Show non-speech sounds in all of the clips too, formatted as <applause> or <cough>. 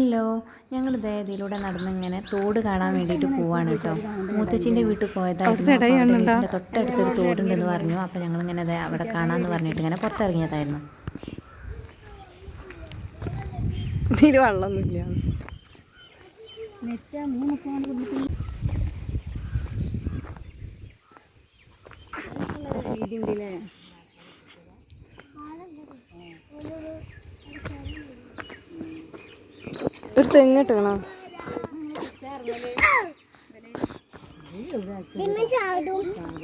Hello ഞങ്ങൾ ദേ ഇതിലൂടെ നടന്നിങ്ങനെ തോട് കാണാൻ വേണ്ടിയിട്ട് പോവാണ് കേട്ടോ മൂത്തച്ഛന്റെ വീട്ടിൽ പോയതായിരുന്നു അപ്പോൾ തൊട്ടടുത്തൊരു തോടുണ്ടെന്ന് പറഞ്ഞു അപ്പോൾ ഞങ്ങളിങ്ങനെ ദേ അവിടെ കാണാമെന്ന് പറഞ്ഞിട്ട് ഇങ്ങനെ പുറത്തിറങ്ങിയതായിരുന്നു വെള്ളമൊന്നുമില്ല ഒരു തെങ്ങിട്ടണോ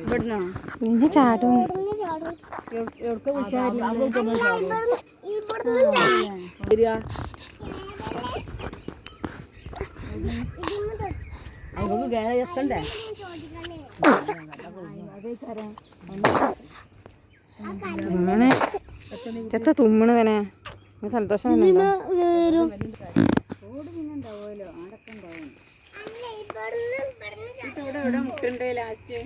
ഇവിടുന്നോ? നിന്നെ ചാടും. തുമ്മണ്. ചെത്ത തുമ്മണവനെ സന്തോഷം ഇവിടെ ലാസ്റ്റ്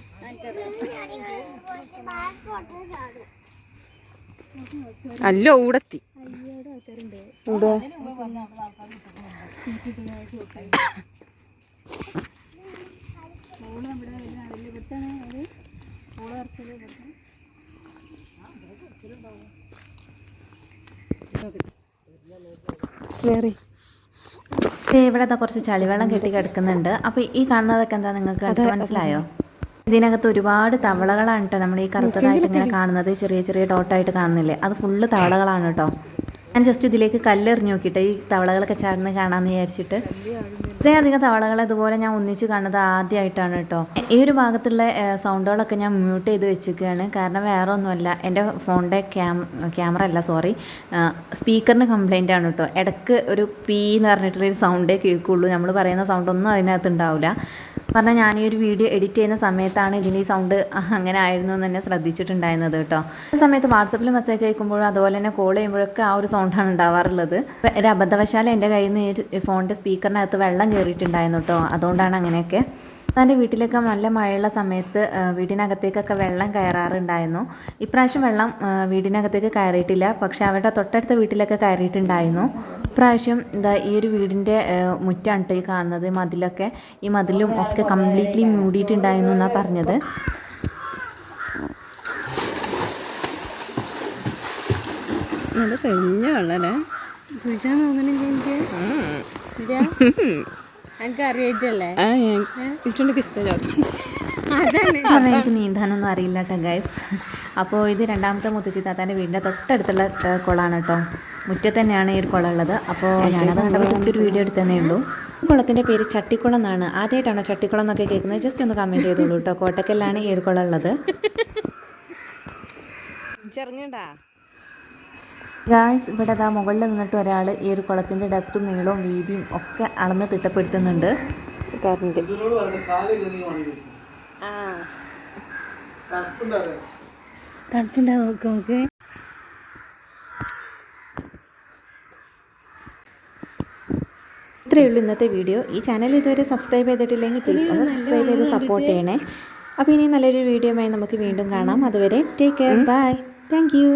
അല്ല ഊടത്തി ഇവിടെ ദേ ഇവിടെ കുറച്ച് ചളിവെള്ളം കെട്ടി കിടക്കുന്നുണ്ട്. അപ്പോൾ ഈ കാണുന്നതൊക്കെ എന്താ നിങ്ങൾക്ക് കണ്ടിട്ട് മനസ്സിലായോ? ഇതിനകത്ത് ഒരുപാട് തവളകളാണ് കേട്ടോ നമ്മൾ ഈ കറുത്തതായിട്ട് ഇങ്ങനെ കാണുന്നത്. ചെറിയ ചെറിയ ഡോട്ടായിട്ട് കാണുന്നില്ലേ? അത് ഫുള്ള് തവളകളാണ് കേട്ടോ ഞാൻ ജസ്റ്റ് ഇതിലേക്ക് കല്ലെറിഞ്ഞു നോക്കിയിട്ട് ഈ തവളകളൊക്കെ ചാടുന്ന കാണാമെന്ന് വിചാരിച്ചിട്ട്. ഇത്രയധികം തവളകളെ ഇതുപോലെ ഞാൻ ഒന്നിച്ച് കാണുന്നത് ആദ്യമായിട്ടാണ് കേട്ടോ. ഈ ഒരു ഭാഗത്തുള്ള സൗണ്ടുകളൊക്കെ ഞാൻ മ്യൂട്ട് ചെയ്ത് വെച്ചിരിക്കുകയാണ്. കാരണം വേറെ ഒന്നുമല്ല എന്റെ ഫോണിന്റെ ക്യാം ക്യാമറ അല്ല സോറി സ്പീക്കറിന് കംപ്ലൈന്റ് ആണ് കേട്ടോ. ഇടയ്ക്ക് ഒരു പീ എന്ന് പറഞ്ഞിട്ടുള്ളൊരു സൗണ്ടേ കേൾക്കുള്ളൂ. നമ്മൾ പറയുന്ന സൗണ്ടൊന്നും അതിനകത്ത് ഉണ്ടാവില്ല. പറഞ്ഞാൽ ഞാൻ ഈ ഒരു വീഡിയോ എഡിറ്റ് ചെയ്യുന്ന സമയത്താണ് ഇതിന് ഈ സൗണ്ട് അങ്ങനെ ആയിരുന്നു എന്ന് തന്നെ ശ്രദ്ധിച്ചിട്ടുണ്ടായിരുന്നത് കേട്ടോ. ആ സമയത്ത് വാട്സപ്പിൽ മെസ്സേജ് അയക്കുമ്പോഴും അതുപോലെ തന്നെ കോൾ ചെയ്യുമ്പോഴൊക്കെ ആ ഒരു സൗണ്ടാണ് ഉണ്ടാവാറുള്ളത്. ഒരു അബദ്ധവശാൽ എന്റെ കയ്യിൽ നിന്ന് ഫോണിന്റെ സ്പീക്കറിനകത്ത് വെള്ളം കയറിയിട്ടുണ്ടായിരുന്നു കേട്ടോ. അതുകൊണ്ടാണ് അങ്ങനെയൊക്കെ. തന്റെ വീട്ടിലൊക്കെ നല്ല മഴയുള്ള സമയത്ത് വീടിനകത്തേക്കൊക്കെ വെള്ളം കയറാറുണ്ടായിരുന്നു. ഇപ്രാവശ്യം വെള്ളം വീടിനകത്തേക്ക് കയറിയിട്ടില്ല. പക്ഷേ അവരുടെ തൊട്ടടുത്ത വീട്ടിലൊക്കെ കയറിയിട്ടുണ്ടായിരുന്നു. ഇപ്രാവശ്യം എന്താ ഈ ഒരു വീടിന്റെ മുറ്റാണ് ട്ടോ ഈ കാണുന്നത്. മതിലൊക്കെ ഈ മതിലും ഒക്കെ കംപ്ലീറ്റ്ലി മൂടിയിട്ടുണ്ടായിരുന്നു എന്നാണ് പറഞ്ഞത്. നല്ല തെളിഞ്ഞ വെള്ളല്ലേ കുളിച്ചാൻ തോന്നണില്ല എനിക്ക്? <laughs> എനിക്ക് നീന്താനൊന്നും അറിയില്ല കേട്ടോ ഗൈസ് അപ്പോൾ ഇത് രണ്ടാമത്തെ മുത്തച്ചി താത്താന്റെ വീടിന്റെ തൊട്ടടുത്തുള്ള കുളമാണ് കേട്ടോ. മുറ്റത്ത് തന്നെയാണ് ഈ ഒരു കുളം ഉള്ളത്. അപ്പോൾ ഞാനത് കണ്ടപ്പോൾ ജസ്റ്റ് ഒരു വീഡിയോ എടുത്തതേ ഉള്ളൂ. കുളത്തിന്റെ പേര് ചട്ടിക്കുളം എന്നാണ്. ആദ്യമായിട്ടാണോ ചട്ടിക്കുളം എന്നൊക്കെ കേൾക്കുന്നത്? ജസ്റ്റ് ഒന്ന് കമന്റ് ചെയ്തോളൂ കേട്ടോ. കോട്ടക്കല്ലാണ് ഈ ഒരു കുളം ഉള്ളത്. ചെറിഞ്ഞണ്ടാ ഗായ്സ് ഇവിടെ അതാ മുകളിൽ നിന്നിട്ട് ഒരാൾ ഈ ഒരു കുളത്തിന്റെ ഡെപ്തും നീളവും വീതിയും ഒക്കെ അളന്ന് തിട്ടപ്പെടുത്തുന്നുണ്ട്. കറണ്ട് തണുപ്പുണ്ടാവും നോക്ക് നമുക്ക് ഇത്രയേ ഉള്ളൂ ഇന്നത്തെ വീഡിയോ. ഈ ചാനൽ ഇതുവരെ സബ്സ്ക്രൈബ് ചെയ്തിട്ടില്ലെങ്കിൽ പ്ലീസ് ഒന്ന് സബ്സ്ക്രൈബ് ചെയ്ത് സപ്പോർട്ട് ചെയ്യണേ. അപ്പോൾ ഇനി നല്ലൊരു വീഡിയോയുമായി നമുക്ക് വീണ്ടും കാണാം. അതുവരെ take care bye thank you